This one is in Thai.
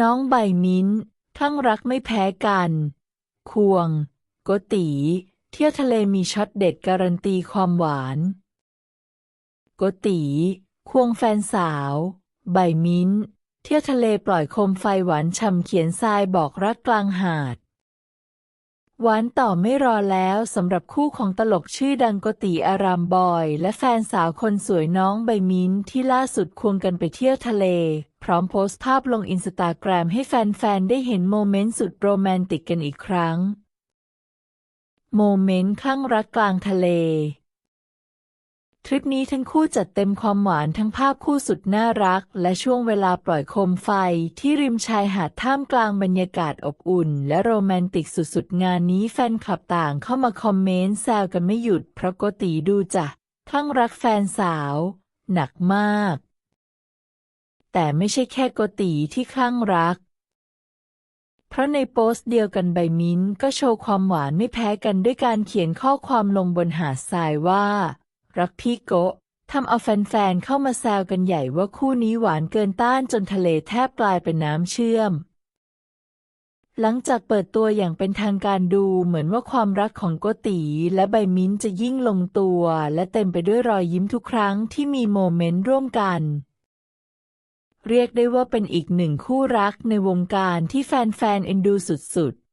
น้องใบมิ้นทั้งรักไม่แพ้กัน ควงกตี เที่ยวทะเลมีช็อตเด็ดการันตีความหวานกตี ควงแฟนสาว ใบมิ้น เที่ยวทะเลปล่อยโคมไฟหวานฉ่ำเขียนทรายบอกรักกลางหาด หวานต่อไม่รอแล้วสำหรับคู่ของตลกชื่อดังโกติอารามบอย และแฟนสาวคนสวยน้องใบมิ้นที่ล่าสุดควงกันไปเที่ยวทะเล พร้อมโพสต์ภาพลงอินสตาแกรมให้แฟนๆ ได้เห็นโมเมนต์สุดโรแมนติกกันอีกครั้ง โมเมนต์ข้างรักกลางทะเล ทริปนี้ทั้งคู่จัดเต็มความหวานทั้งภาพคู่สุดน่ารัก และช่วงเวลาปล่อยโคมไฟที่ริมชายหาดท่ามกลางบรรยากาศอบอุ่น และโรแมนติกสุดๆ งานนี้แฟนคลับต่างเข้ามาคอมเมนต์แซวกันไม่หยุด เพราะโกตีดูจะคลั่งรักแฟนสาว หนักมาก แต่ไม่ใช่แค่โกตีที่คลั่งรัก เพราะในโพสต์เดียวกันใบมิ้นก็โชว์ความหวานไม่แพ้กันด้วยการเขียนข้อความลงบนหาดทรายว่า รักพี่โกะทำเอาแฟนๆเข้ามาแซวกันใหญ่ว่าคู่นี้หวานเกินต้านจนทะเลแทบกลายเป็นน้ำเชื่อม หลังจากเปิดตัวอย่างเป็นทางการดูเหมือนว่าความรักของโกตีและใบมิ้นจะยิ่งลงตัว และเต็มไปด้วยรอยยิ้มทุกครั้งที่มีโมเมนต์ร่วมกัน เรียกได้ว่าเป็นอีกหนึ่งคู่รักในวงการที่แฟนๆเอ็นดูสุดๆ